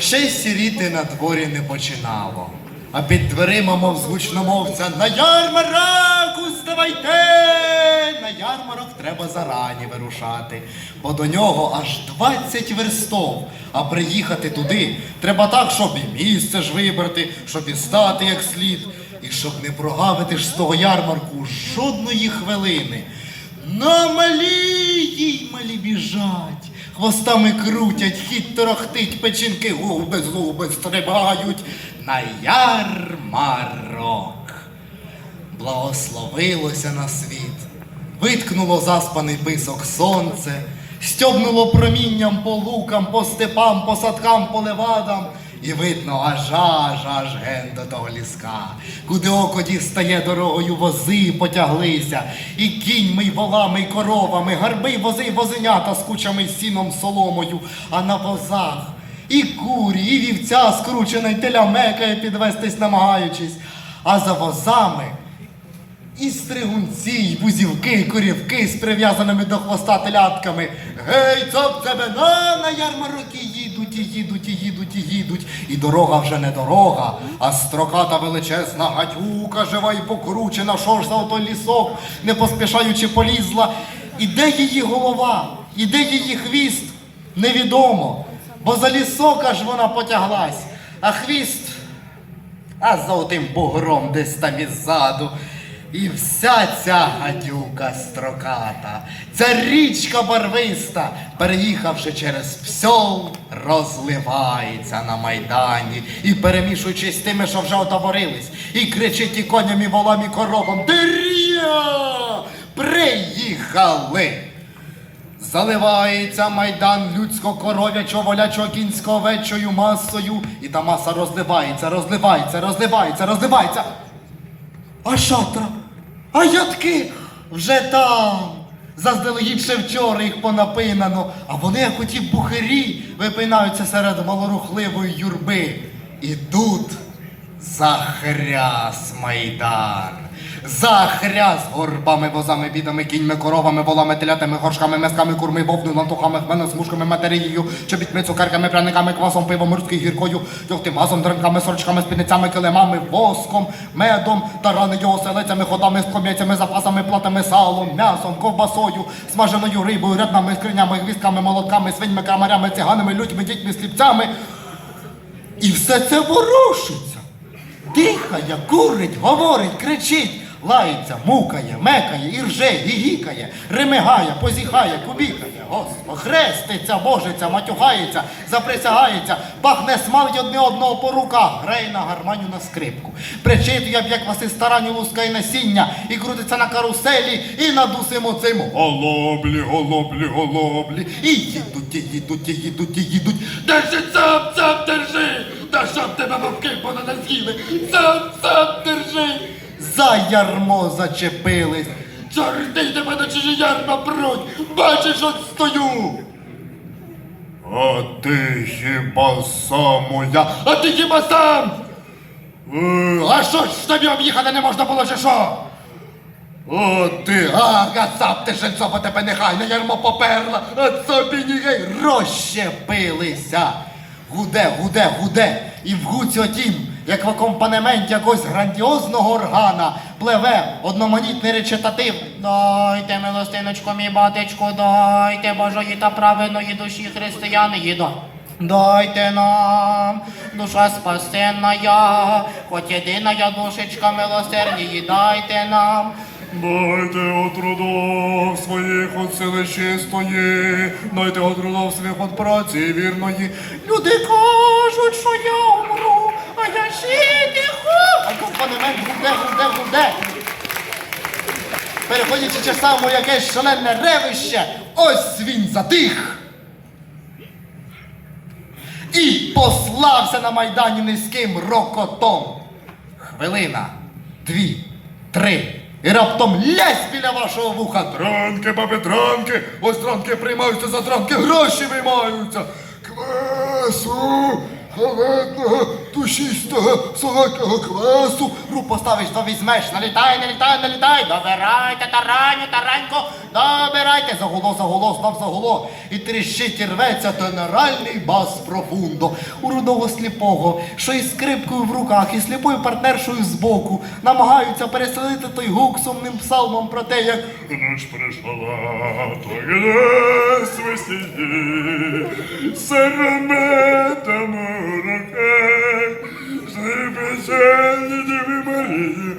Ще й сіріти на дворі не починало. А під дверима, мов звучномовця, на ярмарок уставайте! На ярмарок треба зарані вирушати, бо до нього аж 20 верстов. А приїхати туди треба так, щоб і місце ж вибрати, щоб і стати як слід, і щоб не прогавити ж з того ярмарку жодної хвилини. На малі їй малі біжать, хвостами крутять, хід торохтить, печінки губи з губи стрибають на ярмарок. Благословилося на світ, виткнуло заспаний писок сонце, стьобнуло промінням по лукам, по степам, по садкам, по левадам. І видно аж аж аж ген до того ліска, куди око дістає дорогою вози потяглися, і кіньми, й волами, й коровами, гарби, вози, й возенята з кучами сіном соломою, а на возах і курі, і вівця скручена, й теля мекає підвестись, намагаючись, а за возами і стригунці, і бузівки, і корівки з прив'язаними до хвоста телятками. Гей, цап на, на ярмарок і їдуть, і їдуть, і їдуть, і їдуть. І дорога вже не дорога, а строката величезна гадюка, жива і покручена, що ж за отой лісок, не поспішаючи полізла. І де її голова, і де її хвіст, невідомо. Бо за лісок аж вона потяглась, а хвіст а за отим бугром десь там іззаду. І вся ця гадюка строката, ця річка барвиста, переїхавши через псьол, розливається на майдані і перемішуючись тими, що вже отаборились, і кричить і коням, і волам, і коровам. Дер'я! Приїхали! Заливається майдан людсько-коров'ячого, волячого кінського овечою масою, і та маса розливається, розливається, розливається, розливається. А шатра, а ядки вже там. Заздалегідь ще вчора їх понапинано, а вони, як оті бухарі, випинаються серед малорухливої юрби. Ідуть захряс майдан. Захряс горбами, возами, бідами, кіньми, коровами, волами, телятами, горшками, месками, курми, вовну, лантухами, хмелем, смужками, матерією, чобітьми, цукерками, пряниками, квасом, пивом, морською гіркою, тьохтим газом, дринками, сорочками, спідницями, килимами, воском, медом, тараною, оселицями, ходами, ском'яцями, запасами, платами, салом, м'ясом, ковбасою, смаженою рибою, ряднами, скринями, гвістками, молотками, свиньми, крамарями, циганами, людьми, дітьми, сліпцями. І все це ворушиться. Дихає, курить, говорить, кричить, лається, мукає, мекає, і рже, гігікає, ремигає, позіхає, кубікає, Господи, хреститься, божиться, матюгається, заприсягається, пахне смалить одне одного по руках, грає на гарманю на скрипку. Причитує, як васи старанню лускає насіння, і крутиться на каруселі, і над усім оцим голоблі, голоблі, голоблі. І їдуть, і їдуть, і їдуть, і їдуть. Держи цап, цап, держи! Та щоб тебе вовки понад з'їли! Цап, цап, держи! За ярмо зачепились. Чорти тебе на чужі ярма пруть! Бачиш, от стою! А ти хіба сам моя? А ти хіба сам? Е, А що ж тобі об'їхати не можна було, чи що? О, ти, а, гацап, ти жильцо, бо тебе нехай на ярмо поперла, а собі нігей розщепилися. Гуде, гуде, гуде, і в гуці отім, як в акомпанементі якогось грандіозного органа, пливе одноманітний речитатив. Дайте, милостиночку, мій батечку, дайте Божої та правильної душі християни їдо. Дайте нам, душа спасенная, хоч єдина я душечка милосердії, дайте нам. Дайте от трудов своїх от сили чистої, дайте от трудов своїх от праці вірної. Люди кажуть, що я умру, Акомпанемент гуде, гуде, гуде. Переходячи часами у якесь шалене ревище, ось він затих. І послався на майдані низьким рокотом. Хвилина, дві, три. І раптом лязь біля вашого вуха. Дранки, баби, дранки, ось дранки приймаються за дранки, гроші виймаються. Квесу, халетного, до шістого сьомого класу. Рук поставиш, то візьмеш. Налітай, налітай, налітай. Добирайте, тараню, таранько, добирайте. Загуло, загуло, знов загуло. І тріщить і рветься тенеральний бас профундо. У рудого сліпого, що із скрипкою в руках, і сліпою партнершою збоку, намагаються переселити той гук сумним псалмом про те, як Ніч прийшла, то іде свистіє, сереметами руки, діви Марії,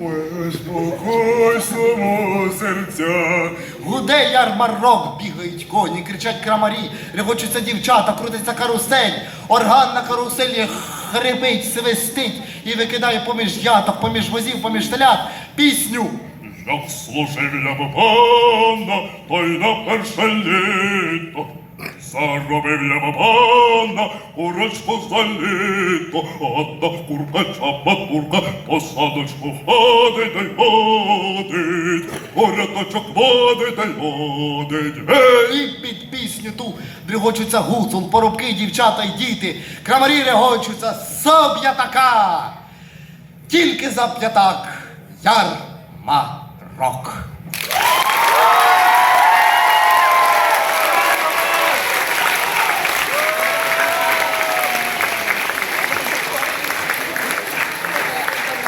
ой, спокойствому серця. Гуде ярмарок, бігають коні, кричать крамарі, регочуться дівчата, крутиться карусель, орган на каруселі хрипить, свистить і викидає поміж яток, поміж возів, поміж телят пісню. Як служив я пана, то й на перше літо. Заробив я б пана, курочку за літо, одна курка чапа курка, по садочку ходить та й ходить, у ряточок водить та й водить. Гей! І під пісню ту дрігочуться гуцул, поробки, дівчата й діти, крамарі регочуться, соб'я така, тільки за п'ятак ярмарок.